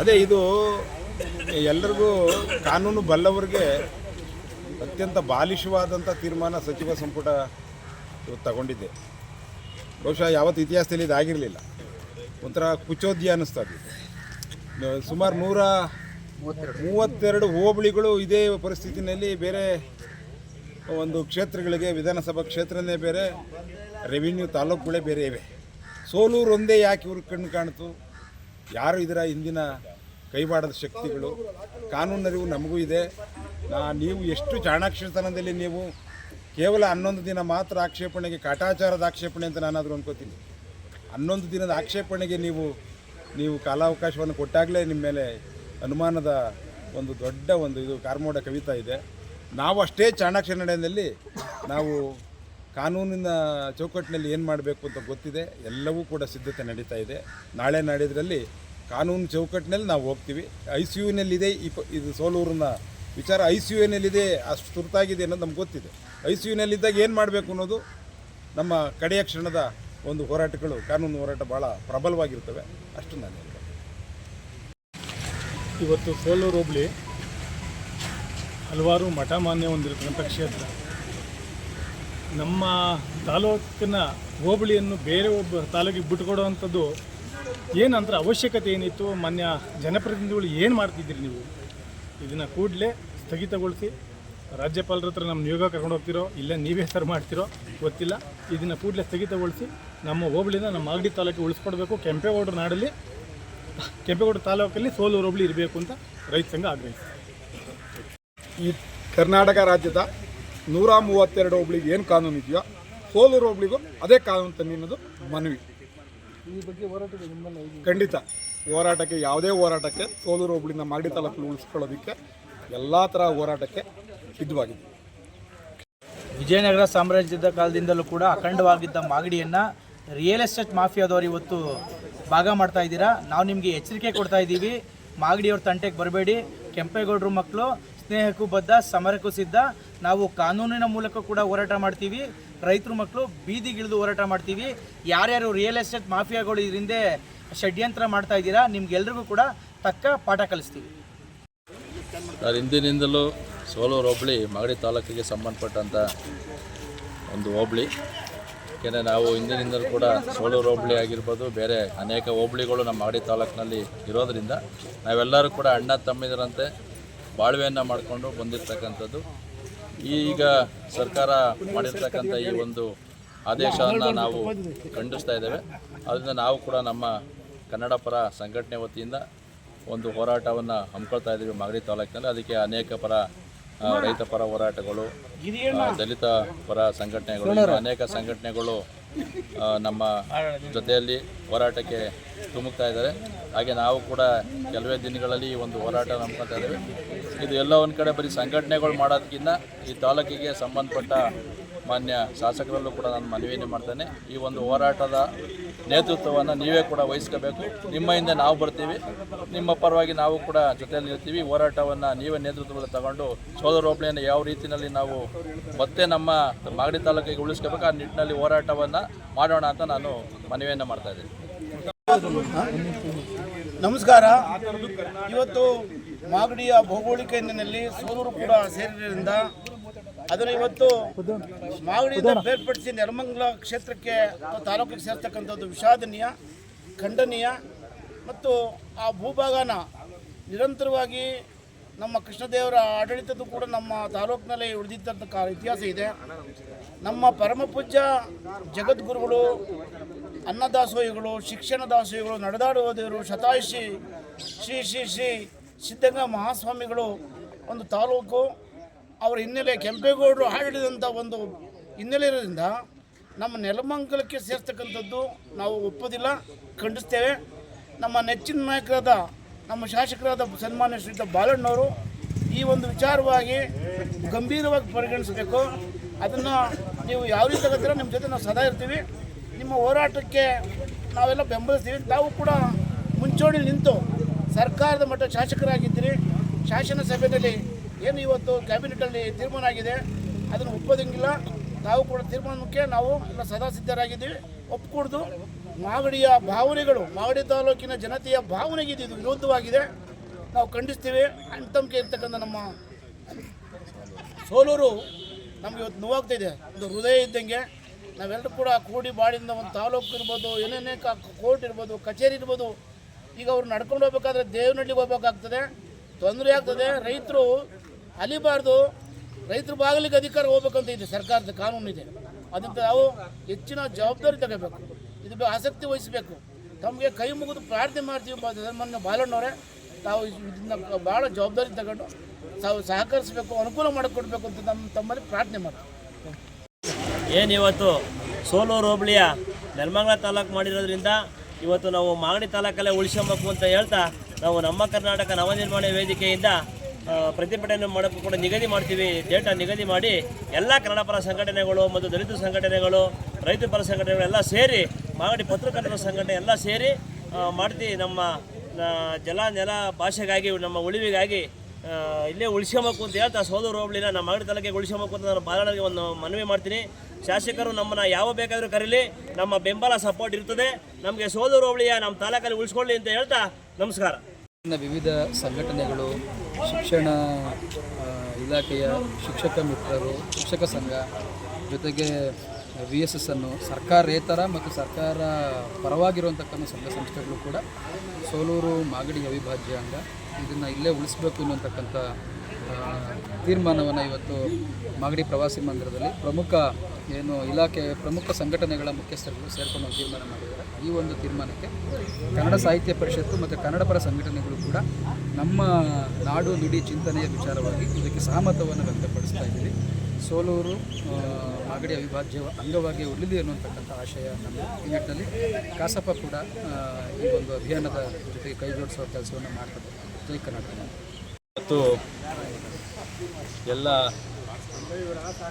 ಅದೇ ಇದು, ಎಲ್ಲರಿಗೂ ಕಾನೂನು ಬಲ್ಲವರಿಗೆ ಅತ್ಯಂತ ಬಾಲಿಶವಾದಂಥ ತೀರ್ಮಾನ ಸಚಿವ ಸಂಪುಟ ಇವತ್ತು ತಗೊಂಡಿದೆ ಬಹುಶಃ ಯಾವತ್ತು ಇತಿಹಾಸದಲ್ಲಿ ಇದಾಗಿರಲಿಲ್ಲ. ಒಂಥರ ಕುಚೋದ್ಯ ಅನ್ನಿಸ್ತದೆ ಸುಮಾರು ನೂರ ಮೂವತ್ತೆರಡು ಹೋಬಳಿಗಳು ಇದೇ ಪರಿಸ್ಥಿತಿನಲ್ಲಿ ಬೇರೆ ಒಂದು ಕ್ಷೇತ್ರಗಳಿಗೆ, ವಿಧಾನಸಭಾ ಕ್ಷೇತ್ರನೇ ಬೇರೆ ರೆವಿನ್ಯೂ ತಾಲೂಕುಗಳೇ ಬೇರೆ ಇವೆ. ಸೋಲೂರು ಒಂದೇ ಯಾಕೆ ಇವ್ರಿಗೆ ಕಣ್ಣು ಕಾಣ್ತು? ಯಾರು ಇದರ ಹಿಂದಿನ ಕೈವಾಡದ ಶಕ್ತಿಗಳು? ಕಾನೂನರಿವು ನಮಗೂ ಇದೆ. ನೀವು ಎಷ್ಟು ಚಾಣಾಕ್ಷತನದಲ್ಲಿ ನೀವು ಕೇವಲ ಹನ್ನೊಂದು ದಿನ ಮಾತ್ರ ಆಕ್ಷೇಪಣೆಗೆ, ಕಾಟಾಚಾರದ ಆಕ್ಷೇಪಣೆ ಅಂತ ನಾನಾದರೂ ಅನ್ಕೋತೀನಿ. ಹನ್ನೊಂದು ದಿನದ ಆಕ್ಷೇಪಣೆಗೆ ನೀವು ನೀವು ಕಾಲಾವಕಾಶವನ್ನು ಕೊಟ್ಟಾಗಲೇ ನಿಮ್ಮ ಮೇಲೆ ಅನುಮಾನದ ಒಂದು ದೊಡ್ಡ ಒಂದು ಇದು, ಕಾರ್ಮೋಡ ಕವಿತಾ ಇದೆ. ನಾವು ಅಷ್ಟೇ ಚಾಣಾಕ್ಷ ನಡೆಯಲ್ಲಿ ನಾವು ಕಾನೂನಿನ ಚೌಕಟ್ಟಿನಲ್ಲಿ ಏನು ಮಾಡಬೇಕು ಅಂತ ಗೊತ್ತಿದೆ. ಎಲ್ಲವೂ ಕೂಡ ಸಿದ್ಧತೆ ನಡೀತಾ ಇದೆ. ನಾಳೆ ನಾಡಿದ್ರಲ್ಲಿ ಕಾನೂನು ಚೌಕಟ್ಟಿನಲ್ಲಿ ನಾವು ಹೋಗ್ತೀವಿ. ಐ ಸಿ ಯುನಲ್ಲಿದೆ ಈ ಪ, ಇದು ಸೋಲೂರಿನ ವಿಚಾರ ಐ ಸಿ ಯುನಲ್ಲಿದೆ ಅಷ್ಟು ತುರ್ತಾಗಿದೆ ಅನ್ನೋದು ನಮ್ಗೆ ಗೊತ್ತಿದೆ. ಐ ಸಿ ಯುನಲ್ಲಿದ್ದಾಗ ಏನು ಮಾಡಬೇಕು ಅನ್ನೋದು ನಮ್ಮ ಕಡೆಯ ಕ್ಷಣದ ಒಂದು ಹೋರಾಟಗಳು, ಕಾನೂನು ಹೋರಾಟ ಭಾಳ ಪ್ರಬಲವಾಗಿರ್ತವೆ. ಅಷ್ಟು ನಾನು ಹೇಳ್ತೀನಿ. ಇವತ್ತು ಸೋಲೂರು ಹೋಬಳಿ ಹಲವಾರು ಮಠ ಮಾನ್ಯ ಹೊಂದಿರತಕ್ಕಂಥ ಕ್ಷೇತ್ರ. ನಮ್ಮ ತಾಲೂಕಿನ ಹೋಬಳಿಯನ್ನು ಬೇರೆ ಒಬ್ಬ ತಾಲೂಕಿಗೆ ಬಿಟ್ಟುಕೊಡುವಂಥದ್ದು ಏನಂದ್ರೆ ಅವಶ್ಯಕತೆ ಏನಿತ್ತು, ಮಾನ್ಯ ಜನಪ್ರತಿನಿಧಿಗಳು ಏನು ಮಾಡ್ತಿದ್ದೀರಿ ನೀವು? ಇದನ್ನು ಕೂಡಲೇ ಸ್ಥಗಿತಗೊಳಿಸಿ ರಾಜ್ಯಪಾಲರ ಹತ್ರ ನಮ್ಮ ನಿಯೋಗ ಕರ್ಕೊಂಡು ಹೋಗ್ತಿರೋ, ಇಲ್ಲ ನೀವೇ ಸರ್ ಮಾಡ್ತಿರೋ, ಗೊತ್ತಿಲ್ಲ. ಇದನ್ನು ಕೂಡಲೇ ಸ್ಥಗಿತಗೊಳಿಸಿ ನಮ್ಮ ಹೋಬಳಿನ ನಮ್ಮ ಮಾಗಡಿ ತಾಲೂಕಿಗೆ ಉಳಿಸ್ಕೊಡ್ಬೇಕು. ಕೆಂಪೇಗೌಡರ ನಾಡಲ್ಲಿ, ಕೆಂಪೇಗೌಡ ತಾಲೂಕಲ್ಲಿ ಸೋಲೂರು ಹೋಬಳಿ ಇರಬೇಕು ಅಂತ ರೈತ ಸಂಘ ಆಗ್ರಹಿಸಿದೆ. ಈ ಕರ್ನಾಟಕ ರಾಜ್ಯದ ನೂರ ಮೂವತ್ತೆರಡು ಒಬ್ಳಿಗೆ ಏನು ಕಾನೂನು ಇದೆಯೋ, ಸೋಲೂರು ಒಬ್ಳಿಗೂ ಅದೇ ಕಾನೂನು ತನ್ನಿ ಅನ್ನೋದು ಮನವಿ. ಖಂಡಿತ, ಹೋರಾಟಕ್ಕೆ, ಯಾವುದೇ ಹೋರಾಟಕ್ಕೆ ಸೋಲೂರು ನಮ್ಮ ಮಾಗಡಿ ತಾಲೂಕು ಉಳಿಸ್ಕೊಳ್ಳೋದಕ್ಕೆ ಎಲ್ಲ ಥರ ಹೋರಾಟಕ್ಕೆ ಸಿದ್ಧವಾಗಿದೆ. ವಿಜಯನಗರ ಸಾಮ್ರಾಜ್ಯದ ಕಾಲದಿಂದಲೂ ಕೂಡ ಅಖಂಡವಾಗಿದ್ದ ಮಾಗಡಿಯನ್ನು ರಿಯಲ್ ಎಸ್ಟೇಟ್ ಮಾಫಿಯಾದವರು ಇವತ್ತು ಭಾಗ ಮಾಡ್ತಾ ಇದ್ದೀರಾ. ನಾವು ನಿಮಗೆ ಎಚ್ಚರಿಕೆ ಕೊಡ್ತಾ ಇದ್ದೀವಿ. ಮಾಗಡಿಯವ್ರ ತಂಟೆಗೆ ಬರಬೇಡಿ. ಕೆಂಪೇಗೌಡರು ಮಕ್ಕಳು ಸ್ನೇಹಕ್ಕೂ ಬದ್ಧ, ಸಮರಕ್ಕೂ ಸಿದ್ಧ. ನಾವು ಕಾನೂನಿನ ಮೂಲಕ ಕೂಡ ಹೋರಾಟ ಮಾಡ್ತೀವಿ. ರೈತರು ಮಕ್ಕಳು ಬೀದಿಗಿಳಿದು ಹೋರಾಟ ಮಾಡ್ತೀವಿ. ಯಾರ್ಯಾರು ರಿಯಲ್ ಎಸ್ಟೇಟ್ ಮಾಫಿಯಾಗಳು ಇದರಿಂದ ಷಡ್ಯಂತ್ರ ಮಾಡ್ತಾ ಇದ್ದೀರಾ, ನಿಮ್ಗೆಲ್ರಿಗೂ ಕೂಡ ತಕ್ಕ ಪಾಠ ಕಲಿಸ್ತೀವಿ. ಸರ್, ಹಿಂದಿನಿಂದಲೂ ಸೋಲೂರು ಹೋಬಳಿ ಮಾಗಡಿ ತಾಲೂಕಿಗೆ ಸಂಬಂಧಪಟ್ಟಂಥ ಒಂದು ಹೋಬಳಿ. ಏಕೆಂದರೆ ನಾವು ಹಿಂದಿನಿಂದಲೂ ಕೂಡ ಸೋಲೂರು ಹೋಬಳಿ ಆಗಿರ್ಬೋದು, ಬೇರೆ ಅನೇಕ ಹೋಬಳಿಗಳು ನಮ್ಮ ಮಾಗಡಿ ತಾಲೂಕಿನಲ್ಲಿ ಇರೋದರಿಂದ ನಾವೆಲ್ಲರೂ ಕೂಡ ಅಣ್ಣ ತಮ್ಮಿದರಂತೆ ಬಾಳ್ವೆಯನ್ನು ಮಾಡಿಕೊಂಡು ಬಂದಿರತಕ್ಕಂಥದ್ದು. ಈಗ ಸರ್ಕಾರ ಮಾಡಿರ್ತಕ್ಕಂಥ ಈ ಒಂದು ಆದೇಶವನ್ನು ನಾವು ಖಂಡಿಸ್ತಾ ಇದ್ದೇವೆ. ಅದರಿಂದ ನಾವು ಕೂಡ ನಮ್ಮ ಕನ್ನಡ ಪರ ಸಂಘಟನೆ ವತಿಯಿಂದ ಒಂದು ಹೋರಾಟವನ್ನು ಹಮ್ಮಿಕೊಳ್ತಾ ಇದ್ದೀವಿ ಮಾಗಡಿ ತಾಲೂಕಿನಲ್ಲಿ. ಅದಕ್ಕೆ ಅನೇಕ ಪರ ರೈತ ಪರ ಹೋರಾಟಗಳು ದಲಿತ ಪರ ಸಂಘಟನೆಗಳು ಅನೇಕ ಸಂಘಟನೆಗಳು ನಮ್ಮ ಜೊತೆಯಲ್ಲಿ ಹೋರಾಟಕ್ಕೆ ತುಮುಕ್ತಾ ಇದ್ದಾರೆ. ಹಾಗೆ ನಾವು ಕೂಡ ಕೆಲವೇ ದಿನಗಳಲ್ಲಿ ಈ ಒಂದು ಹೋರಾಟ ನಂಬ್ಕೊತಾ ಇದ್ದೇವೆ. ಇದು ಎಲ್ಲ ಒಂದು ಕಡೆ ಬರೀ ಸಂಘಟನೆಗಳು ಮಾಡೋದಕ್ಕಿಂತ ಈ ತಾಲೂಕಿಗೆ ಸಂಬಂಧಪಟ್ಟ ಮಾನ್ಯ ಶಾಸಕರಲ್ಲೂ ಕೂಡ ನಾನು ಮನವಿಯನ್ನು ಮಾಡ್ತೇನೆ. ಈ ಒಂದು ಹೋರಾಟದ ನೇತೃತ್ವವನ್ನು ನೀವೇ ಕೂಡ ವಹಿಸ್ಕೋಬೇಕು. ನಿಮ್ಮ ಹಿಂದೆ ನಾವು ಬರ್ತೀವಿ. ನಿಮ್ಮ ಪರವಾಗಿ ನಾವು ಕೂಡ ಜೊತೆಯಲ್ಲಿ ಇರ್ತೀವಿ. ಹೋರಾಟವನ್ನು ನೀವೇ ನೇತೃತ್ವದಲ್ಲಿ ತಗೊಂಡು ಸೋದರೋಪಣೆಯನ್ನು ಯಾವ ರೀತಿಯಲ್ಲಿ ನಾವು ಮತ್ತೆ ನಮ್ಮ ಮಾಗಡಿ ತಾಲೂಕಿಗೆ ಉಳಿಸ್ಕೋಬೇಕು, ಆ ನಿಟ್ಟಿನಲ್ಲಿ ಹೋರಾಟವನ್ನು ಮಾಡೋಣ ಅಂತ ನಾನು ಮನವಿಯನ್ನು ಮಾಡ್ತಾ ಇದ್ದೀನಿ. ನಮಸ್ಕಾರ. ಇವತ್ತು ಮಾಗಡಿಯ ಭೌಗೋಳಿಕ ಹಿನ್ನೆಲೆಯಲ್ಲಿ ಸೂರೂರು ಕೂಡ ಸೇರಿದ್ರಿಂದ ಅದನ್ನು ಇವತ್ತು ಮಾಗಡಿಯಿಂದ ಬೇರ್ಪಡಿಸಿ ನೆಲಮಂಗಲ ಕ್ಷೇತ್ರಕ್ಕೆ ಅಥವಾ ತಾಲೂಕಿಗೆ ಸೇರ್ತಕ್ಕಂಥದ್ದು ವಿಷಾದನೀಯ, ಖಂಡನೀಯ ಮತ್ತು ಆ ಭೂಭಾಗನ ನಿರಂತರವಾಗಿ ನಮ್ಮ ಕೃಷ್ಣದೇವರ ಆಡಳಿತದ್ದು ಕೂಡ ನಮ್ಮ ತಾಲೂಕಿನಲ್ಲಿ ಉಳಿದಿದ್ದಂಥ ಇತಿಹಾಸ ಇದೆ. ನಮ್ಮ ಪರಮ ಪೂಜ್ಯ ಜಗದ್ಗುರುಗಳು, ಅನ್ನದಾಸೋಹಿಗಳು, ಶಿಕ್ಷಣ ದಾಸೋಹಿಗಳು, ನಡೆದಾಡುವ ದೇವರು ಶತಾಯುಷಿ ಶ್ರೀ ಶ್ರೀ ಶ್ರೀ ಸಿದ್ಧಗಂಗಾ ಮಹಾಸ್ವಾಮಿಗಳು ಒಂದು ತಾಲೂಕು, ಅವರ ಹಿನ್ನೆಲೆ ಕೆಂಪೇಗೌಡರು ಆಡಳಿದಂಥ ಒಂದು ಹಿನ್ನೆಲೆ ಇರೋದ್ರಿಂದ ನಮ್ಮ ನೆಲಮಂಗಲಕ್ಕೆ ಸೇರ್ತಕ್ಕಂಥದ್ದು ನಾವು ಒಪ್ಪೋದಿಲ್ಲ, ಖಂಡಿಸ್ತೇವೆ. ನಮ್ಮ ನೆಚ್ಚಿನ ನಾಯಕರಾದ, ನಮ್ಮ ಶಾಸಕರಾದ ಸನ್ಮಾನ್ಯ ಶ್ರೀಯುತ ಬಾಲಣ್ಣವರು ಈ ಒಂದು ವಿಚಾರವಾಗಿ ಗಂಭೀರವಾಗಿ ಪರಿಗಣಿಸಬೇಕು. ಅದನ್ನು ನೀವು ಯಾವ ರೀತಿ ತಗೋತೀರೋ ನಿಮ್ಮ ಜೊತೆ ನಾವು ಸದಾ ಇರ್ತೀವಿ. ನಿಮ್ಮ ಹೋರಾಟಕ್ಕೆ ನಾವೆಲ್ಲ ಬೆಂಬಲಿಸ್ತೀವಿ. ತಾವು ಕೂಡ ಮುಂಚೂಣಿ ನಿಂತು ಸರ್ಕಾರದ ಮಟ್ಟ ಶಾಸಕರಾಗಿದ್ದೀರಿ. ಶಾಸನ ಸಭೆಯಲ್ಲಿ ಏನು ಇವತ್ತು ಕ್ಯಾಬಿನೆಟಲ್ಲಿ ತೀರ್ಮಾನ ಆಗಿದೆ, ಅದನ್ನು ಒಪ್ಪೋದಂಗಿಲ್ಲ. ತಾವು ಕೂಡ ತೀರ್ಮಾನಕ್ಕೆ ನಾವು ಎಲ್ಲ ಸದಾ ಸಿದ್ಧರಾಗಿದ್ದೀವಿ ಒಪ್ಪಿಕೊಡ್ದು ಮಾಗಡಿಯ ಭಾವನೆಗಳು, ಮಾಗಡಿ ತಾಲೂಕಿನ ಜನತೆಯ ಭಾವನೆಗೆ ಇದು ವಿರುದ್ಧವಾಗಿದೆ. ನಾವು ಖಂಡಿಸ್ತೀವಿ. ಅಂತಂಕೆ ಇರ್ತಕ್ಕಂಥ ನಮ್ಮ ಸೋಲೂರು ನಮಗೆ ಇವತ್ತು ನೋವಾಗ್ತಾ ಇದೆ. ಒಂದು ಹೃದಯ ಇದ್ದಂಗೆ. ನಾವೆಲ್ಲರೂ ಕೂಡ ಕೂಡಿ ಬಾಡಿಂದ ಒಂದು ತಾಲೂಕು ಇರ್ಬೋದು ಏನೇನೇ ಕೋರ್ಟ್ ಇರ್ಬೋದು, ಕಚೇರಿ ಇರ್ಬೋದು ಈಗ ಅವ್ರು ನಡ್ಕೊಂಡು ಹೋಗ್ಬೇಕಾದ್ರೆ ದೇವನಹಳ್ಳಿಗೆ ಹೋಗ್ಬೇಕಾಗ್ತದೆ. ತೊಂದರೆ ಆಗ್ತದೆ. ರೈತರು ಅಲಿಬಾರ್ದು. ರೈತರ ಬಾಗಿಲಿಗೆ ಅಧಿಕಾರ ಹೋಗ್ಬೇಕಂತ ಇದೆ. ಸರ್ಕಾರದ ಕಾನೂನು ಇದೆ ಅದಕ್ಕೆ ನಾವು ಹೆಚ್ಚಿನ ಜವಾಬ್ದಾರಿ ತಗೋಬೇಕು. ಇದು ಆಸಕ್ತಿ ವಹಿಸಬೇಕು. ತಮಗೆ ಕೈ ಮುಗಿದು ಪ್ರಾರ್ಥನೆ ಮಾಡ್ತೀವಿ ಮೊನ್ನೆ ಬಾಲಣ್ಣವರೇ. ತಾವು ಇದನ್ನ ಭಾಳ ಜವಾಬ್ದಾರಿ ತಗೊಂಡು ತಾವು ಸಹಕರಿಸಬೇಕು, ಅನುಕೂಲ ಮಾಡಿಕೊಡ್ಬೇಕು ಅಂತ ನಮ್ಮ ತಮ್ಮಲ್ಲಿ ಪ್ರಾರ್ಥನೆ ಮಾಡ್ತೀವಿ. ಏನಿವತ್ತು ಸೋಲೂರು ಹೋಬಳಿಯ ನೆಲಮಂಗಲ ತಾಲೂಕು ಮಾಡಿರೋದ್ರಿಂದ ಇವತ್ತು ನಾವು ಮಾಗಡಿ ತಾಲೂಕಲ್ಲೇ ಉಳಿಸ್ಕೊಬೇಕು ಅಂತ ಹೇಳ್ತಾ ನಾವು ನಮ್ಮ ಕರ್ನಾಟಕ ನವನಿರ್ಮಾಣ ವೇದಿಕೆಯಿಂದ ಪ್ರತಿಭಟನೆ ಮಾಡೋಕ್ಕೂ ಕೂಡ ನಿಗದಿ ಮಾಡ್ತೀವಿ. ಡೇಟ ನಿಗದಿ ಮಾಡಿ ಎಲ್ಲ ಕನ್ನಡ ಪರ ಸಂಘಟನೆಗಳು ಮತ್ತು ದಲಿತ ಸಂಘಟನೆಗಳು, ರೈತ ಪರ ಸಂಘಟನೆಗಳು ಎಲ್ಲ ಸೇರಿ, ಮಾಗಡಿ ಪತ್ರಕರ್ತರ ಸಂಘಟನೆ ಎಲ್ಲ ಸೇರಿ ಮಾಡ್ತೀವಿ ನಮ್ಮ ಜಲ ನೆಲ ಭಾಷೆಗಾಗಿ, ನಮ್ಮ ಉಳಿವಿಗಾಗಿ ಇಲ್ಲೇ ಉಳಿಸ್ಕೊಬೇಕು ಅಂತ ಹೇಳ್ತಾ ಸೋದರ ಹೋಬಳಿನ ನಮ್ಮ ಮಾಗಡಿ ತಾಲೂಕಿಗೆ ಉಳಿಸ್ಕೊಬೇಕು ಅಂತ ನಾನು ಬಾಲಣ್ಣರಿಗೆ ಒಂದು ಮನವಿ ಮಾಡ್ತೀನಿ. ಶಾಸಕರು ನಮ್ಮನ್ನ ಯಾವ ಬೇಕಾದರೂ ಕರೀಲಿ, ನಮ್ಮ ಬೆಂಬಲ ಸಪೋರ್ಟ್ ಇರ್ತದೆ. ನಮಗೆ ಸೋದರ ಹೋಬಳಿಯ ನಮ್ಮ ತಾಲೂಕಲ್ಲಿ ಉಳಿಸ್ಕೊಳ್ಳಿ ಅಂತ ಹೇಳ್ತಾ ನಮಸ್ಕಾರ. ವಿವಿಧ ಸಂಘಟನೆಗಳು, ಶಿಕ್ಷಣ ಇಲಾಖೆಯ ಶಿಕ್ಷಕ ಮಿತ್ರರು, ಶಿಕ್ಷಕ ಸಂಘ ಜೊತೆಗೆ ವಿ ಎಸ್ ಎಸ್ ಅನ್ನು ಸರ್ಕಾರೇತರ ಮತ್ತು ಸರ್ಕಾರ ಪರವಾಗಿರುವಂತಕ್ಕಂಥ ಸಂಘ ಸಂಸ್ಥೆಗಳು ಕೂಡ ಸೋಲೂರು ಮಾಗಡಿ ಅವಿಭಾಜ್ಯ ಅಂಗ ಇದನ್ನು ಇಲ್ಲೇ ಉಳಿಸ್ಬೇಕು ಅನ್ನುವಂತಕ್ಕಂಥ ತೀರ್ಮಾನವನ್ನು ಇವತ್ತು ಮಾಗಡಿ ಪ್ರವಾಸಿ ಮಂದಿರದಲ್ಲಿ ಪ್ರಮುಖ ಏನು ಇಲಾಖೆ, ಪ್ರಮುಖ ಸಂಘಟನೆಗಳ ಮುಖ್ಯಸ್ಥರುಗಳು ಸೇರ್ಕೊಂಡು ತೀರ್ಮಾನ ಮಾಡಿದ್ದಾರೆ. ಈ ಒಂದು ತೀರ್ಮಾನಕ್ಕೆ ಕನ್ನಡ ಸಾಹಿತ್ಯ ಪರಿಷತ್ತು ಮತ್ತು ಕನ್ನಡ ಪರ ಸಂಘಟನೆಗಳು ಕೂಡ ನಮ್ಮ ನಾಡು ನುಡಿ ಚಿಂತನೆಯ ವಿಚಾರವಾಗಿ ಇದಕ್ಕೆ ಸಹಮತವನ್ನು ವ್ಯಕ್ತಪಡಿಸ್ತಾ ಇದ್ದೀವಿ ಸೋಲೂರು ಮಾಗಡಿ ಅವಿಭಾಜ್ಯ ಅಂಗವಾಗಿ ಉಳಿಲಿ ಅನ್ನುವಂತಕ್ಕಂಥ ಆಶಯ ನಮ್ಮ ಈ ನಿಟ್ಟಿನಲ್ಲಿ ಕಾಸಪ್ಪ ಕೂಡ ಈ ಒಂದು ಅಭಿಯಾನದ ಜೊತೆಗೆ ಕೈ ಜೋಡಿಸುವ ಕೆಲಸವನ್ನು ಮಾಡ್ತದೆ ಜೈ ಕರ್ನಾಟಕ. ಮತ್ತು ಎಲ್ಲ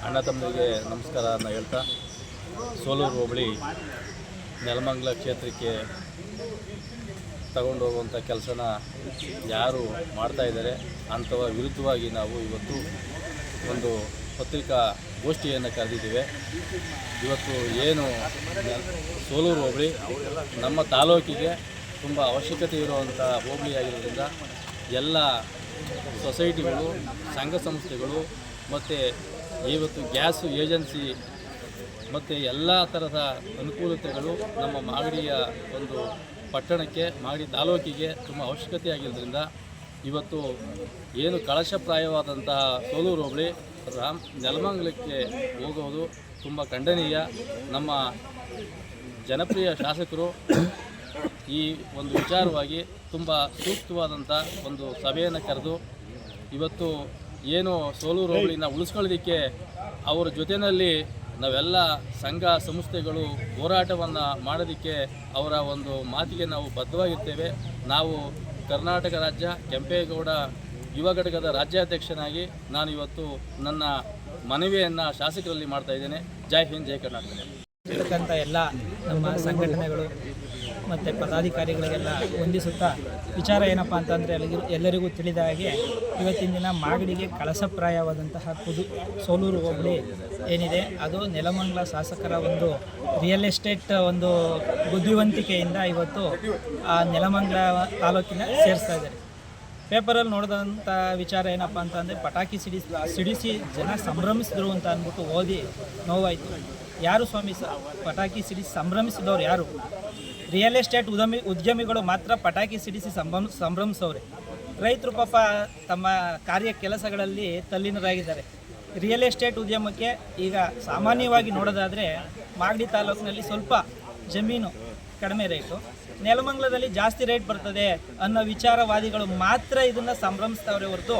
ಅಣ್ಣ ತಮ್ಮರಿಗೆ ನಮಸ್ಕಾರ ಅನ್ನ ಹೇಳ್ತಾ, ಸೋಲೂರು ಹೋಬಳಿ ನೆಲಮಂಗಲ ಕ್ಷೇತ್ರಕ್ಕೆ ತಗೊಂಡು ಹೋಗುವಂಥ ಕೆಲಸನ ಯಾರು ಮಾಡ್ತಾ ಇದ್ದಾರೆ, ಅಂಥವ ವಿರುದ್ಧವಾಗಿ ನಾವು ಇವತ್ತು ಒಂದು ಪತ್ರಿಕಾ ಗೋಷ್ಠಿಯನ್ನು ಕರೆದಿದ್ದೇವೆ. ಇವತ್ತು ಏನು ಸೋಲೂರು ಹೋಬಳಿ ನಮ್ಮ ತಾಲೂಕಿಗೆ ತುಂಬ ಅವಶ್ಯಕತೆ ಇರುವಂಥ ಹೋಬಳಿ ಆಗಿರೋದ್ರಿಂದ ಎಲ್ಲ ಸೊಸೈಟಿಗಳು, ಸಂಘ ಸಂಸ್ಥೆಗಳು, ಮತ್ತು ಇವತ್ತು ಗ್ಯಾಸು ಏಜೆನ್ಸಿ ಮತ್ತು ಎಲ್ಲ ಥರದ ಅನುಕೂಲತೆಗಳು ನಮ್ಮ ಮಾಗಡಿಯ ಒಂದು ಪಟ್ಟಣಕ್ಕೆ, ಮಾಗಡಿ ತಾಲೂಕಿಗೆ ತುಂಬ ಅವಶ್ಯಕತೆ ಆಗಿರೋದ್ರಿಂದ ಇವತ್ತು ಏನು ಕಳಶಪ್ರಾಯವಾದಂತಹ ಸೋಲೂರು ಹೋಬಳಿ ರಾಮ್ ನೆಲಮಂಗಲಕ್ಕೆ ಹೋಗೋದು ತುಂಬ ಖಂಡನೀಯ. ನಮ್ಮ ಜನಪ್ರಿಯ ಶಾಸಕರು ಈ ಒಂದು ವಿಚಾರವಾಗಿ ತುಂಬ ಸೂಕ್ತವಾದಂಥ ಒಂದು ಸಭೆಯನ್ನು ಕರೆದು ಇವತ್ತು ಏನು ಸೋಲೂರು ಹೋಬಳಿನ ಉಳಿಸ್ಕೊಳ್ಳೋದಕ್ಕೆ ಅವರ ಜೊತೆಯಲ್ಲಿ ನಾವೆಲ್ಲ ಸಂಘ ಸಂಸ್ಥೆಗಳು ಹೋರಾಟವನ್ನು ಮಾಡೋದಕ್ಕೆ ಅವರ ಒಂದು ಮಾತಿಗೆ ನಾವು ಬದ್ಧವಾಗಿರ್ತೇವೆ. ನಾವು ಕರ್ನಾಟಕ ರಾಜ್ಯ ಕೆಂಪೇಗೌಡ ಯುವ ಘಟಕದ ರಾಜ್ಯಾಧ್ಯಕ್ಷನಾಗಿ ನಾನು ಇವತ್ತು ನನ್ನ ಮನವಿಯನ್ನು ಶಾಸಕರಲ್ಲಿ ಮಾಡ್ತಾ ಇದ್ದೇನೆ. ಜೈ ಹಿಂದ್, ಜೈ ಕರ್ನಾಟಕ. ಎಲ್ಲ ನಮ್ಮ ಸಂಘಟನೆಗಳು ಮತ್ತು ಪದಾಧಿಕಾರಿಗಳಿಗೆಲ್ಲ ಹೊಂದಿಸುತ್ತಾ ವಿಚಾರ ಏನಪ್ಪ ಅಂತಂದರೆ ಎಲ್ಲರಿಗೂ ಎಲ್ಲರಿಗೂ ತಿಳಿದ ಹಾಗೆ ಇವತ್ತಿನ ದಿನ ಮಾಗಡಿಗೆ ಕಳಸಪ್ರಾಯವಾದಂತಹ ಕುದು ಸೋಲೂರು ಹೋಬಳಿ ಏನಿದೆ, ಅದು ನೆಲಮಂಗಲ ಶಾಸಕರ ಒಂದು ರಿಯಲ್ ಎಸ್ಟೇಟ್ ಒಂದು ಬುದ್ಧಿವಂತಿಕೆಯಿಂದ ಇವತ್ತು ಆ ನೆಲಮಂಗಲ ತಾಲೂಕಿನ ಸೇರಿಸ್ತಾ ಇದ್ದಾರೆ. ಪೇಪರಲ್ಲಿ ನೋಡಿದಂಥ ವಿಚಾರ ಏನಪ್ಪ ಅಂತಂದರೆ ಪಟಾಕಿ ಸಿಡಿಸಿ ಸಿಡಿಸಿ ಜನ ಸಂಭ್ರಮಿಸಿದ್ರು ಅಂತ ಅಂದ್ಬಿಟ್ಟು ಓದಿ ನೋವಾಯಿತು. ಯಾರು ಸ್ವಾಮಿ ಸ, ಪಟಾಕಿ ಸಿಡಿಸಿ ಸಂಭ್ರಮಿಸಿದವ್ರು ಯಾರು? ರಿಯಲ್ ಎಸ್ಟೇಟ್ ಉದ್ಯಮಿ ಉದ್ಯಮಿಗಳು ಮಾತ್ರ ಪಟಾಕಿ ಸಿಡಿಸಿ ಸಂಭ್ರಮ ಸಂಭ್ರಮಿಸೋರೆ ರೈತರು ಪಾಪ ತಮ್ಮ ಕಾರ್ಯ ಕೆಲಸಗಳಲ್ಲಿ ತಲ್ಲೀನರಾಗಿದ್ದಾರೆ. ರಿಯಲ್ ಎಸ್ಟೇಟ್ ಉದ್ಯಮಕ್ಕೆ ಈಗ ಸಾಮಾನ್ಯವಾಗಿ ನೋಡೋದಾದರೆ ಮಾಗಡಿ ತಾಲೂಕಿನಲ್ಲಿ ಸ್ವಲ್ಪ ಜಮೀನು ಕಡಿಮೆ ರೇಟು. ನೆಲಮಂಗಲದಲ್ಲಿ ಜಾಸ್ತಿ ರೇಟ್ ಬರ್ತದೆ ಅನ್ನೋ ವಿಚಾರವಾದಿಗಳು ಮಾತ್ರ ಇದನ್ನು ಸಂಭ್ರಮಿಸ್ತವ್ರೆ ಹೊರತು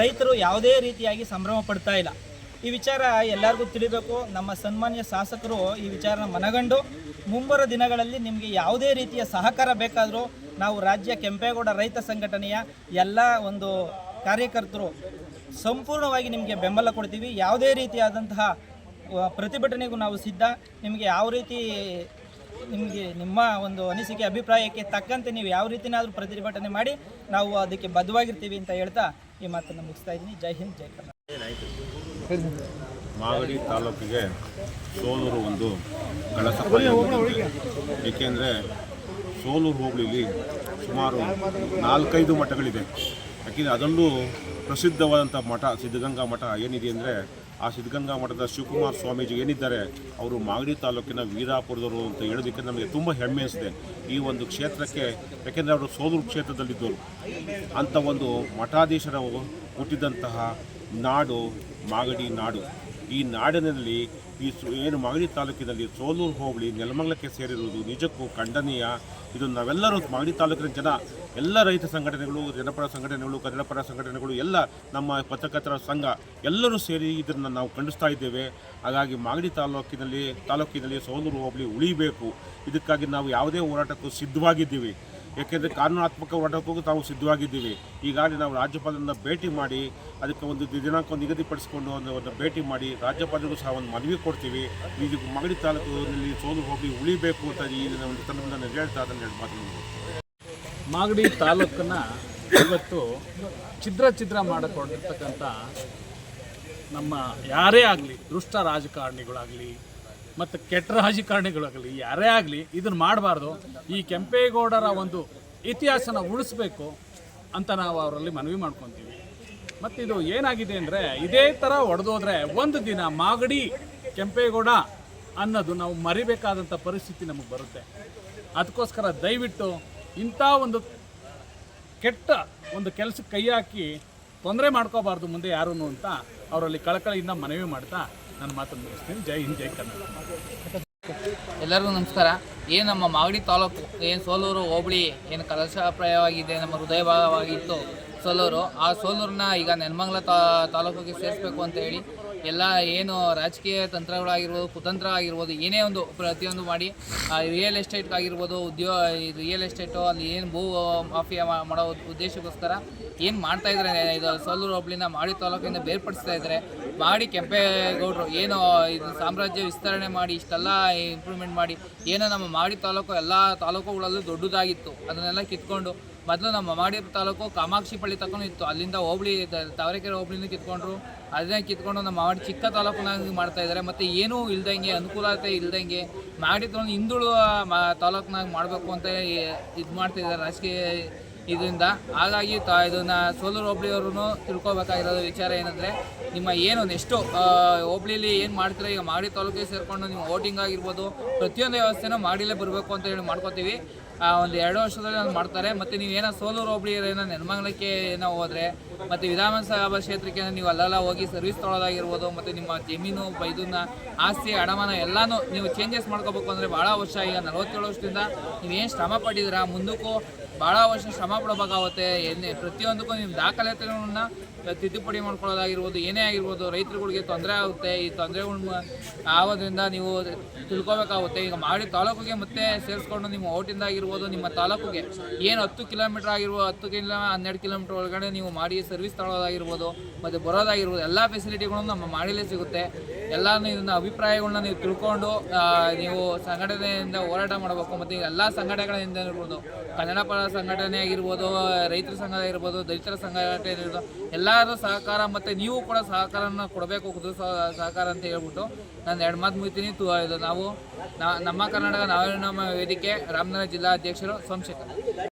ರೈತರು ಯಾವುದೇ ರೀತಿಯಾಗಿ ಸಂಭ್ರಮ ಪಡ್ತಾ ಇಲ್ಲ. ಈ ವಿಚಾರ ಎಲ್ಲರಿಗೂ ತಿಳಿಬೇಕು. ನಮ್ಮ ಸನ್ಮಾನ್ಯ ಶಾಸಕರು ಈ ವಿಚಾರನ ಮನಗಂಡು ಮುಂಬರುವ ದಿನಗಳಲ್ಲಿ ನಿಮಗೆ ಯಾವುದೇ ರೀತಿಯ ಸಹಕಾರ ಬೇಕಾದರೂ ನಾವು ರಾಜ್ಯ ಕೆಂಪೇಗೌಡ ರೈತ ಸಂಘಟನೆಯ ಎಲ್ಲ ಒಂದು ಕಾರ್ಯಕರ್ತರು ಸಂಪೂರ್ಣವಾಗಿ ನಿಮಗೆ ಬೆಂಬಲ ಕೊಡ್ತೀವಿ. ಯಾವುದೇ ರೀತಿಯಾದಂತಹ ಪ್ರತಿಭಟನೆಗೂ ನಾವು ಸಿದ್ಧ. ನಿಮಗೆ ಯಾವ ರೀತಿ, ನಿಮಗೆ ನಿಮ್ಮ ಒಂದು ಅನಿಸಿಕೆ, ಅಭಿಪ್ರಾಯಕ್ಕೆ ತಕ್ಕಂತೆ ನೀವು ಯಾವ ರೀತಿನಾದರೂ ಪ್ರತಿಭಟನೆ ಮಾಡಿ ನಾವು ಅದಕ್ಕೆ ಬದ್ಧವಾಗಿರ್ತೀವಿ ಅಂತ ಹೇಳ್ತಾ ಈ ಮಾತನ್ನು ಮುಗಿಸ್ತಾ ಇದ್ದೀನಿ. ಜೈ ಹಿಂದ್, ಜೈ ಕರ್ನಾಟಕ. ಮಾಗಡಿ ತಾಲೂಕಿಗೆ ಸೋಲೂರು ಒಂದು ಕಳಸ ಏಕೆಂದರೆ ಸೋಲೂರು ಹೋಬಳಿಲಿ ಸುಮಾರು ನಾಲ್ಕೈದು ಮಠಗಳಿದೆ ಯಾಕೆಂದರೆ ಅದರಲ್ಲೂ ಪ್ರಸಿದ್ಧವಾದಂಥ ಮಠ ಸಿದ್ಧಗಂಗಾ ಮಠ ಏನಿದೆ ಅಂದರೆ ಆ ಸಿದ್ಧಗಂಗಾ ಮಠದ ಶಿವಕುಮಾರ ಸ್ವಾಮೀಜಿ ಏನಿದ್ದಾರೆ ಅವರು ಮಾಗಡಿ ತಾಲೂಕಿನ ವೀರಾಪುರದವರು ಅಂತ ಹೇಳೋದಕ್ಕೆ ನಮಗೆ ತುಂಬ ಹೆಮ್ಮೆ ಅನಿಸಿದೆ ಈ ಒಂದು ಕ್ಷೇತ್ರಕ್ಕೆ ಯಾಕೆಂದರೆ ಅವರು ಸೋಲೂರು ಕ್ಷೇತ್ರದಲ್ಲಿದ್ದವರು. ಅಂಥ ಒಂದು ಮಠಾಧೀಶರ ಹುಟ್ಟಿದಂತಹ ನಾಡು ಮಾಗಡಿ ನಾಡು. ಈ ನಾಡಿನಲ್ಲಿ ಈ ಏನು ಮಾಗಡಿ ತಾಲೂಕಿನಲ್ಲಿ ಸೋಲೂರು ಹೋಬಳಿ ನೆಲಮಂಗಲಕ್ಕೆ ಸೇರಿರುವುದು ನಿಜಕ್ಕೂ ಖಂಡನೀಯ. ಇದು ನಾವೆಲ್ಲರೂ ಮಾಗಡಿ ತಾಲೂಕಿನ ಜನ. ಎಲ್ಲ ರೈತ ಸಂಘಟನೆಗಳು, ಜನಪರ ಸಂಘಟನೆಗಳು, ಕನ್ನಡಪರ ಸಂಘಟನೆಗಳು, ಎಲ್ಲ ನಮ್ಮ ಪತ್ರಕರ್ತರ ಸಂಘ ಎಲ್ಲರೂ ಸೇರಿ ಇದನ್ನು ನಾವು ಖಂಡಿಸ್ತಾ ಇದ್ದೇವೆ. ಹಾಗಾಗಿ ಮಾಗಡಿ ತಾಲೂಕಿನಲ್ಲಿ ತಾಲೂಕಿನಲ್ಲಿ ಸೋಲೂರು ಹೋಬಳಿ ಉಳಿಬೇಕು. ಇದಕ್ಕಾಗಿ ನಾವು ಯಾವುದೇ ಹೋರಾಟಕ್ಕೂ ಸಿದ್ಧವಾಗಿದ್ದೀವಿ. ಏಕೆಂದರೆ ಕಾನೂನಾತ್ಮಕ ಹೋರಾಟಕ್ಕೂ ತಾವು ಸಿದ್ಧವಾಗಿದ್ದೀವಿ. ಈಗಾಗಲೇ ನಾವು ರಾಜ್ಯಪಾಲರನ್ನ ಭೇಟಿ ಮಾಡಿ ಅದಕ್ಕೆ ಒಂದು ದಿನಾಂಕ ನಿಗದಿಪಡಿಸಿಕೊಂಡು ಒಂದು ಒಂದು ಭೇಟಿ ಮಾಡಿ ರಾಜ್ಯಪಾಲರಿಗೂ ಸಹ ಒಂದು ಮನವಿ ಕೊಡ್ತೀವಿ. ಇದು ಮಗಡಿ ತಾಲೂಕಿನಲ್ಲಿ ಸೋಲು ಹೋಗಿ ಉಳಿಬೇಕು ಅಂತ ಈ ಒಂದು ತಂಡದಿಂದ ಹೇಳ್ತಾ ಅದನ್ನು ಹೇಳಿ ಮಾತನಾಡ್ಬೋದು ಮಾಗಡಿ ತಾಲೂಕನ್ನು ಇವತ್ತು ಛಿದ್ರ ಛಿದ್ರ ಮಾಡಿಕೊಂಡಿರ್ತಕ್ಕಂಥ ನಮ್ಮ ಯಾರೇ ಆಗಲಿ, ದುಷ್ಟ ರಾಜಕಾರಣಿಗಳಾಗಲಿ ಮತ್ತು ಕೆಟ್ಟ ರಾಜಕಾರಣಿಗಳಾಗಲಿ ಯಾರೇ ಆಗಲಿ ಇದನ್ನು ಮಾಡಬಾರ್ದು. ಈ ಕೆಂಪೇಗೌಡರ ಒಂದು ಇತಿಹಾಸನ ಉಳಿಸ್ಬೇಕು ಅಂತ ನಾವು ಅವರಲ್ಲಿ ಮನವಿ ಮಾಡ್ಕೊತೀವಿ. ಮತ್ತು ಇದು ಏನಾಗಿದೆ ಅಂದರೆ, ಇದೇ ಥರ ಒಡೆದೋದ್ರೆ ಒಂದು ದಿನ ಮಾಗಡಿ ಕೆಂಪೇಗೌಡ ಅನ್ನೋದು ನಾವು ಮರಿಬೇಕಾದಂಥ ಪರಿಸ್ಥಿತಿ ನಮಗೆ ಬರುತ್ತೆ. ಅದಕ್ಕೋಸ್ಕರ ದಯವಿಟ್ಟು ಇಂಥ ಒಂದು ಕೆಟ್ಟ ಒಂದು ಕೆಲಸಕ್ಕೆ ಕೈ ಹಾಕಿ ತೊಂದರೆ ಮಾಡ್ಕೋಬಾರ್ದು ಮುಂದೆ ಯಾರೂ ಅಂತ ಅವರಲ್ಲಿ ಕಳಕಳಿಯಿಂದ ಮನವಿ ಮಾಡ್ತಾ ನನ್ನ ಮಾತನ್ನು ಮುಗಿಸ್ತೀನಿ. ಜೈ ಹಿಂದ್, ಜೈ ಕನ್ನಡ ಎಲ್ಲರಿಗೂ ನಮಸ್ಕಾರ. ಏನು ನಮ್ಮ ಮಾಗಡಿ ತಾಲೂಕು. ಏನು ಸೋಲೂರು, ಹೋಬಳಿ, ಏನು ಕಲಶಪ್ರಾಯವಾಗಿದೆ, ನಮ್ಮ ಹೃದಯ ಭಾಗವಾಗಿತ್ತು ಸೋಲೂರು. ಆ ಸೋಲೂರನ್ನ ಈಗ ನೆಲಮಂಗಲ ತಾಲೂಕಿಗೆ ಸೇರಿಸ್ಬೇಕು ಅಂತ ಹೇಳಿ ಎಲ್ಲ ಏನು ರಾಜಕೀಯ ತಂತ್ರಗಳಾಗಿರ್ಬೋದು, ಕುತಂತ್ರ ಆಗಿರ್ಬೋದು, ಏನೇ ಒಂದು ಪ್ರತಿಯೊಂದು ಮಾಡಿ ರಿಯಲ್ ಎಸ್ಟೇಟ್ಗಾಗಿರ್ಬೋದು ಉದ್ಯೋಗ ರಿಯಲ್ ಎಸ್ಟೇಟು ಅಲ್ಲಿ ಏನು ಭೂ ಮಾಫಿಯಾ ಮಾಡೋ ಉದ್ದೇಶಕ್ಕೋಸ್ಕರ ಏನು ಮಾಡ್ತಾ ಇದ್ದಾರೆ ಇದು ಸೋಲೂರು ಹೋಬಳಿನ ಮಾಡಿ ತಾಲೂಕಿಂದ ಬೇರ್ಪಡಿಸ್ತಾ ಇದ್ದಾರೆ ಮಾಡಿ ಕೆಂಪೇಗೌಡರು ಏನು, ಇದು ಸಾಮ್ರಾಜ್ಯ ವಿಸ್ತರಣೆ ಮಾಡಿ, ಇಷ್ಟೆಲ್ಲ ಇಂಪ್ರೂವ್ಮೆಂಟ್ ಮಾಡಿ, ಏನೋ ನಮ್ಮ ಮಾಡಿ ತಾಲೂಕು, ಎಲ್ಲ ತಾಲೂಕುಗಳಲ್ಲೂ ದೊಡ್ಡದಾಗಿತ್ತು, ಅದನ್ನೆಲ್ಲ ಕಿತ್ಕೊಂಡು ಮೊದಲು ನಮ್ಮ ಮಾಡಿ ತಾಲೂಕು ಕಾಮಾಕ್ಷಿ ಪಳ್ಳಿ ತಕೊಂಡು ಇತ್ತು. ಅಲ್ಲಿಂದ ಹೋಬಳಿ ತಾವರೆಕೆರೆ ಹೋಬಳಿನ ಕಿತ್ಕೊಂಡ್ರು. ಅದನ್ನೇ ಕಿತ್ಕೊಂಡು ನಮ್ಮ ಮಾಡಿ ಚಿಕ್ಕ ತಾಲೂಕನ್ನಾಗಿ ಮಾಡ್ತಾ ಇದ್ದಾರೆ. ಮತ್ತು ಏನೂ ಇಲ್ದಂಗೆ, ಅನುಕೂಲತೆ ಇಲ್ದಂಗೆ ಮಾಡಿ ತಗೊಂಡು ಹಿಂದುಳುವ ಮಾ, ತಾಲೂಕಿನಾಗ ಮಾಡಬೇಕು ಅಂತ ಇದು ಮಾಡ್ತಿದ್ದಾರೆ ರಾಜಕೀಯ ಇದರಿಂದ. ಹಾಗಾಗಿ ತ, ಇದನ್ನು ಸೋಲೂರು ಹೋಬಳಿಯವ್ರೂ ತಿಳ್ಕೊಬೇಕಾಗಿರೋದು ವಿಚಾರ ಏನಂದರೆ, ನಿಮ್ಮ ಏನು ನೆಕ್ಸ್ಟು ಹೋಬಳಿಲಿ ಏನು ಮಾಡ್ತೀರಾ? ಈಗ ಮಾಡಿ ತಾಲೂಕಿಗೆ ಸೇರಿಕೊಂಡು ನಿಮ್ಮ ವೋಟಿಂಗ್ ಆಗಿರ್ಬೋದು, ಪ್ರತಿಯೊಂದು ವ್ಯವಸ್ಥೆನೂ ಮಾಡಿಲೇ ಬರಬೇಕು ಅಂತ ಹೇಳಿ ಮಾಡ್ಕೋತೀವಿ. ಒಂದು ಎರಡು ವರ್ಷದಲ್ಲಿ ಒಂದು ಮಾಡ್ತಾರೆ. ಮತ್ತು ನೀವು ಏನೋ ಸೋಲೂರು ಹೋಬಳಿ ಏನೋ ನೆಲಮಂಗಲಕ್ಕೆ ಏನೋ ಹೋದರೆ, ಮತ್ತು ವಿಧಾನಸಭಾ ಕ್ಷೇತ್ರಕ್ಕೆ ನೀವು ಅಲ್ಲೆಲ್ಲ ಹೋಗಿ ಸರ್ವಿಸ್ ತೊಗೊಳೋದಾಗಿರ್ಬೋದು, ಮತ್ತು ನಿಮ್ಮ ಜಮೀನು ಇದನ್ನ ಆಸ್ತಿ, ಅಡಮಾನ ಎಲ್ಲನೂ ನೀವು ಚೇಂಜಸ್ ಮಾಡ್ಕೋಬೇಕು ಅಂದರೆ ಭಾಳ ವರ್ಷ ಈಗ ನಲವತ್ತೇಳು ವರ್ಷದಿಂದ ನೀವೇನು ಶ್ರಮ ಪಟ್ಟಿದ್ದೀರಾ ಮುಂದಕ್ಕೂ ಭಾಳ ವರ್ಷ ಶ್ರಮ ಪಡಬೇಕಾಗುತ್ತೆ. ಎನ್ನೆ ಪ್ರತಿಯೊಂದಕ್ಕೂ ನಿಮ್ಮ ದಾಖಲಾತಿಗಳನ್ನ ತಿದ್ದುಪಡಿ ಮಾಡ್ಕೊಳ್ಳೋದಾಗಿರ್ಬೋದು, ಏನೇ ಆಗಿರ್ಬೋದು, ರೈತರುಗಳಿಗೆ ತೊಂದರೆ ಆಗುತ್ತೆ. ಈ ತೊಂದರೆಗಳು ಆಗೋದ್ರಿಂದ ನೀವು ತಿಳ್ಕೊಬೇಕಾಗುತ್ತೆ. ಈಗ ಮಾಡಿ ತಾಲೂಕಿಗೆ ಮತ್ತೆ ಸೇರಿಸ್ಕೊಂಡು ನಿಮ್ಮ ಓಟಿಂದ ಆಗಿರ್ಬೋದು ನಿಮ್ಮ ತಾಲೂಕಿಗೆ ಏನು ಹತ್ತು ಕಿಲೋಮೀಟ್ರ್ ಆಗಿರ್ಬೋದು ಹತ್ತು ಕಿಲೋ, ಹನ್ನೆರಡು ಕಿಲೋಮೀಟ್ರ್ ಒಳಗಡೆ ನೀವು ಮಾಡಿ ಸರ್ವಿಸ್ ತಗೊಳ್ಳೋದಾಗಿರ್ಬೋದು ಮತ್ತು ಬರೋದಾಗಿರ್ಬೋದು, ಎಲ್ಲ ಫೆಸಿಲಿಟಿಗಳು ನಮ್ಮ ಮಾಡಿಲೇ ಸಿಗುತ್ತೆ. ಎಲ್ಲ ಇದನ್ನ ಅಭಿಪ್ರಾಯಗಳನ್ನ ನೀವು ತಿಳ್ಕೊಂಡು ನೀವು ಸಂಘಟನೆಯಿಂದ ಹೋರಾಟ ಮಾಡಬೇಕು. ಮತ್ತು ಎಲ್ಲ ಸಂಘಟನೆಗಳಿಂದ ಇರ್ಬೋದು, ಕನ್ನಡ ಪರ ಸಂಘಟನೆ ಆಗಿರ್ಬೋದು, ರೈತರ ಸಂಘ ಆಗಿರ್ಬೋದು, ದಲಿತರ ಸಂಘಟನೆ ಇರ್ಬೋದು ಎಲ್ಲರೂ ಸಹಕಾರ ಮತ್ತು ನೀವು ಕೂಡ ಸಹಕಾರನ ಕೊಡಬೇಕು, ಕುದುರೆ ಸಹ- ಸಹಕಾರ ಅಂತ ಹೇಳ್ಬಿಟ್ಟು ನಾನು ಎರಡು ಮಾತು ಮುಗಿತೀನಿ. ತು, ಇದು ನಾವು ನಮ್ಮ ಕರ್ನಾಟಕ ನಾವೇ ನಮ್ಮ ವೇದಿಕೆ, ರಾಮನಗರ ಜಿಲ್ಲಾ ಅಧ್ಯಕ್ಷರು ಸೋಮಶೇಖರ್.